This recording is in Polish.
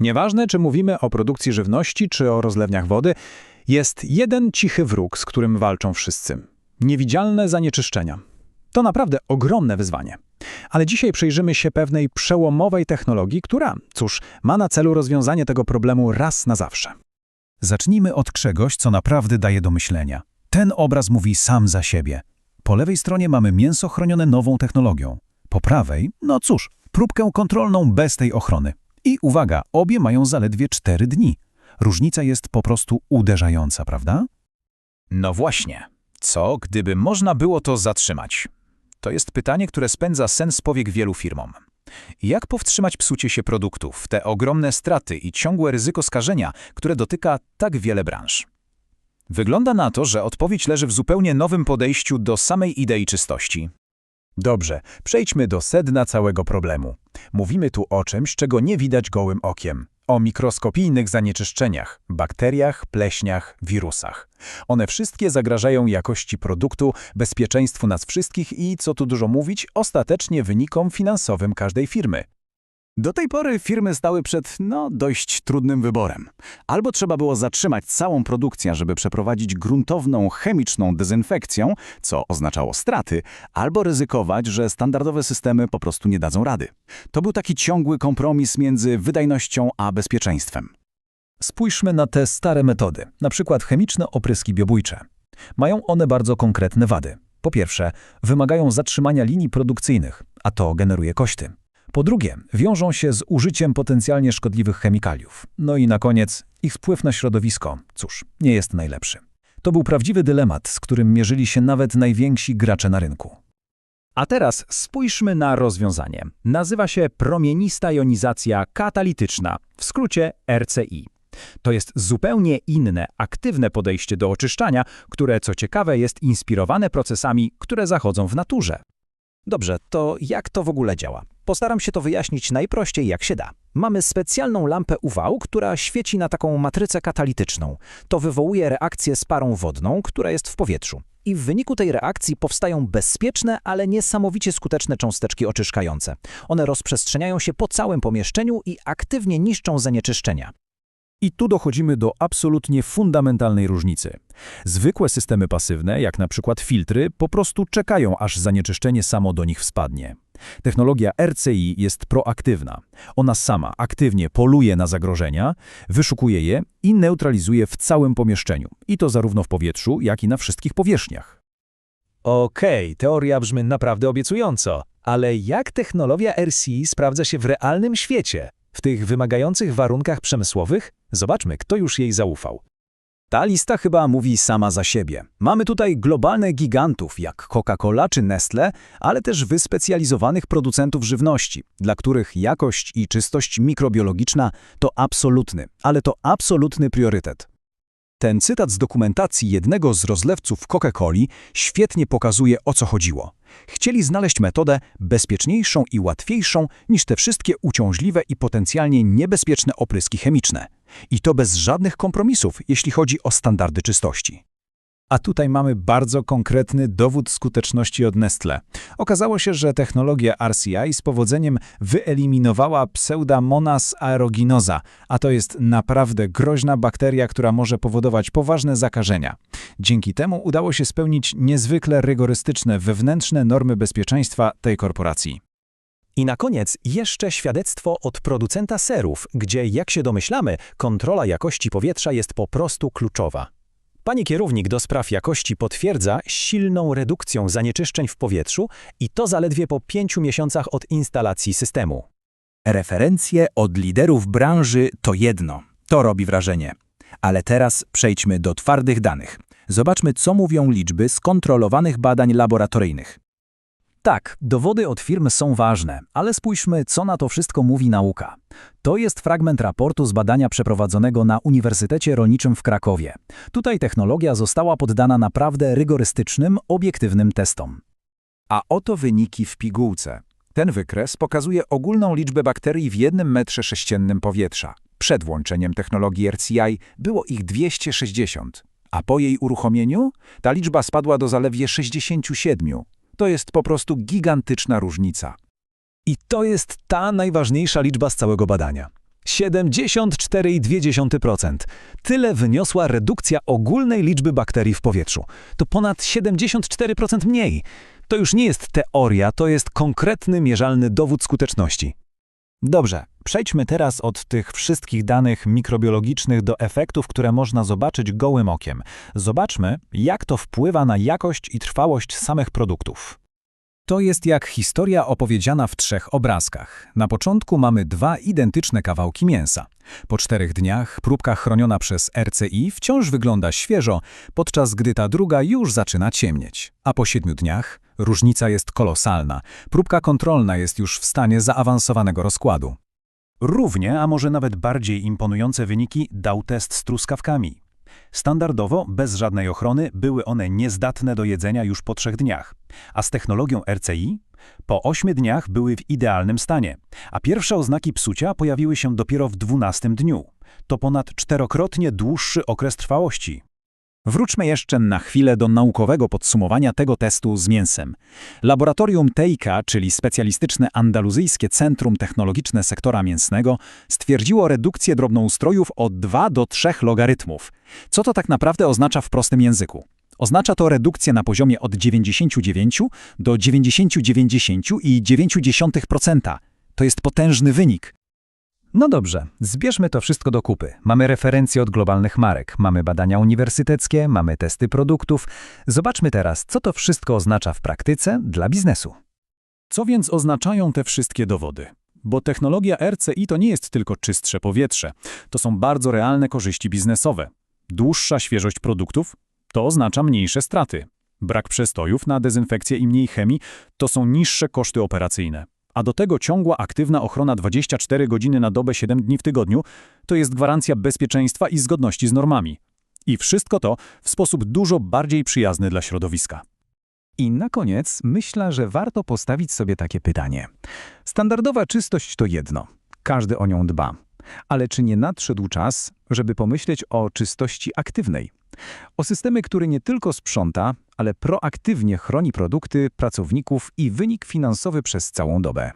Nieważne, czy mówimy o produkcji żywności, czy o rozlewniach wody, jest jeden cichy wróg, z którym walczą wszyscy. Niewidzialne zanieczyszczenia. To naprawdę ogromne wyzwanie. Ale dzisiaj przyjrzymy się pewnej przełomowej technologii, która, cóż, ma na celu rozwiązanie tego problemu raz na zawsze. Zacznijmy od czegoś, co naprawdę daje do myślenia. Ten obraz mówi sam za siebie. Po lewej stronie mamy mięso chronione nową technologią. Po prawej, no cóż, próbkę kontrolną bez tej ochrony. I uwaga, obie mają zaledwie 4 dni. Różnica jest po prostu uderzająca, prawda? No właśnie. Co, gdyby można było to zatrzymać? To jest pytanie, które spędza sens powiek wielu firmom. Jak powstrzymać psucie się produktów, te ogromne straty i ciągłe ryzyko skażenia, które dotyka tak wiele branż? Wygląda na to, że odpowiedź leży w zupełnie nowym podejściu do samej idei czystości. Dobrze, przejdźmy do sedna całego problemu. Mówimy tu o czymś, czego nie widać gołym okiem. O mikroskopijnych zanieczyszczeniach, bakteriach, pleśniach, wirusach. One wszystkie zagrażają jakości produktu, bezpieczeństwu nas wszystkich i, co tu dużo mówić, ostatecznie wynikom finansowym każdej firmy. Do tej pory firmy stały przed, no, dość trudnym wyborem. Albo trzeba było zatrzymać całą produkcję, żeby przeprowadzić gruntowną, chemiczną dezynfekcję, co oznaczało straty, albo ryzykować, że standardowe systemy po prostu nie dadzą rady. To był taki ciągły kompromis między wydajnością a bezpieczeństwem. Spójrzmy na te stare metody, na przykład chemiczne opryski biobójcze. Mają one bardzo konkretne wady. Po pierwsze, wymagają zatrzymania linii produkcyjnych, a to generuje koszty. Po drugie, wiążą się z użyciem potencjalnie szkodliwych chemikaliów. No i na koniec, ich wpływ na środowisko, cóż, nie jest najlepszy. To był prawdziwy dylemat, z którym mierzyli się nawet najwięksi gracze na rynku. A teraz spójrzmy na rozwiązanie. Nazywa się promienista jonizacja katalityczna, w skrócie RCI. To jest zupełnie inne, aktywne podejście do oczyszczania, które co ciekawe jest inspirowane procesami, które zachodzą w naturze. Dobrze, to jak to w ogóle działa? Postaram się to wyjaśnić najprościej jak się da. Mamy specjalną lampę UV, która świeci na taką matrycę katalityczną. To wywołuje reakcję z parą wodną, która jest w powietrzu. I w wyniku tej reakcji powstają bezpieczne, ale niesamowicie skuteczne cząsteczki oczyszczające. One rozprzestrzeniają się po całym pomieszczeniu i aktywnie niszczą zanieczyszczenia. I tu dochodzimy do absolutnie fundamentalnej różnicy. Zwykłe systemy pasywne, jak na przykład filtry, po prostu czekają, aż zanieczyszczenie samo do nich spadnie. Technologia RCI jest proaktywna. Ona sama aktywnie poluje na zagrożenia, wyszukuje je i neutralizuje w całym pomieszczeniu, i to zarówno w powietrzu, jak i na wszystkich powierzchniach. Okej, teoria brzmi naprawdę obiecująco, ale jak technologia RCI sprawdza się w realnym świecie? W tych wymagających warunkach przemysłowych? Zobaczmy, kto już jej zaufał. Ta lista chyba mówi sama za siebie. Mamy tutaj globalne gigantów jak Coca-Cola czy Nestle, ale też wyspecjalizowanych producentów żywności, dla których jakość i czystość mikrobiologiczna to absolutny, ale to absolutny priorytet. Ten cytat z dokumentacji jednego z rozlewców Coca-Coli świetnie pokazuje o co chodziło. Chcieli znaleźć metodę bezpieczniejszą i łatwiejszą niż te wszystkie uciążliwe i potencjalnie niebezpieczne opryski chemiczne. I to bez żadnych kompromisów, jeśli chodzi o standardy czystości. A tutaj mamy bardzo konkretny dowód skuteczności od Nestle. Okazało się, że technologia RCI z powodzeniem wyeliminowała Pseudomonas aeruginosa, a to jest naprawdę groźna bakteria, która może powodować poważne zakażenia. Dzięki temu udało się spełnić niezwykle rygorystyczne wewnętrzne normy bezpieczeństwa tej korporacji. I na koniec jeszcze świadectwo od producenta serów, gdzie, jak się domyślamy, kontrola jakości powietrza jest po prostu kluczowa. Pani kierownik do spraw jakości potwierdza silną redukcją zanieczyszczeń w powietrzu i to zaledwie po pięciu miesiącach od instalacji systemu. Referencje od liderów branży to jedno. To robi wrażenie. Ale teraz przejdźmy do twardych danych. Zobaczmy, co mówią liczby skontrolowanych badań laboratoryjnych. Tak, dowody od firm są ważne, ale spójrzmy, co na to wszystko mówi nauka. To jest fragment raportu z badania przeprowadzonego na Uniwersytecie Rolniczym w Krakowie. Tutaj technologia została poddana naprawdę rygorystycznym, obiektywnym testom. A oto wyniki w pigułce. Ten wykres pokazuje ogólną liczbę bakterii w jednym metrze sześciennym powietrza. Przed włączeniem technologii RCI było ich 260, a po jej uruchomieniu ta liczba spadła do zaledwie 67. To jest po prostu gigantyczna różnica. I to jest ta najważniejsza liczba z całego badania. 74,2%. Tyle wyniosła redukcja ogólnej liczby bakterii w powietrzu. To ponad 74% mniej. To już nie jest teoria, to jest konkretny, mierzalny dowód skuteczności. Dobrze, przejdźmy teraz od tych wszystkich danych mikrobiologicznych do efektów, które można zobaczyć gołym okiem. Zobaczmy, jak to wpływa na jakość i trwałość samych produktów. To jest jak historia opowiedziana w trzech obrazkach. Na początku mamy dwa identyczne kawałki mięsa. Po czterech dniach próbka chroniona przez RCI wciąż wygląda świeżo, podczas gdy ta druga już zaczyna ciemnieć. A po siedmiu dniach różnica jest kolosalna. Próbka kontrolna jest już w stanie zaawansowanego rozkładu. Równie, a może nawet bardziej imponujące wyniki dał test z truskawkami. Standardowo, bez żadnej ochrony, były one niezdatne do jedzenia już po trzech dniach, a z technologią RCI po ośmiu dniach były w idealnym stanie, a pierwsze oznaki psucia pojawiły się dopiero w dwunastym dniu. To ponad czterokrotnie dłuższy okres trwałości. Wróćmy jeszcze na chwilę do naukowego podsumowania tego testu z mięsem. Laboratorium TEIKA, czyli Specjalistyczne Andaluzyjskie Centrum Technologiczne Sektora Mięsnego, stwierdziło redukcję drobnoustrojów o 2 do 3 logarytmów. Co to tak naprawdę oznacza w prostym języku? Oznacza to redukcję na poziomie od 99 do 99,9%. To jest potężny wynik. No dobrze, zbierzmy to wszystko do kupy. Mamy referencje od globalnych marek, mamy badania uniwersyteckie, mamy testy produktów. Zobaczmy teraz, co to wszystko oznacza w praktyce dla biznesu. Co więc oznaczają te wszystkie dowody? Bo technologia RCI to nie jest tylko czystsze powietrze. To są bardzo realne korzyści biznesowe. Dłuższa świeżość produktów to oznacza mniejsze straty. Brak przestojów na dezynfekcję i mniej chemii to są niższe koszty operacyjne. A do tego ciągła aktywna ochrona 24 godziny na dobę 7 dni w tygodniu to jest gwarancja bezpieczeństwa i zgodności z normami. I wszystko to w sposób dużo bardziej przyjazny dla środowiska. I na koniec myślę, że warto postawić sobie takie pytanie. Standardowa czystość to jedno. Każdy o nią dba. Ale czy nie nadszedł czas, żeby pomyśleć o czystości aktywnej? O systemie, który nie tylko sprząta, ale proaktywnie chroni produkty, pracowników i wynik finansowy przez całą dobę.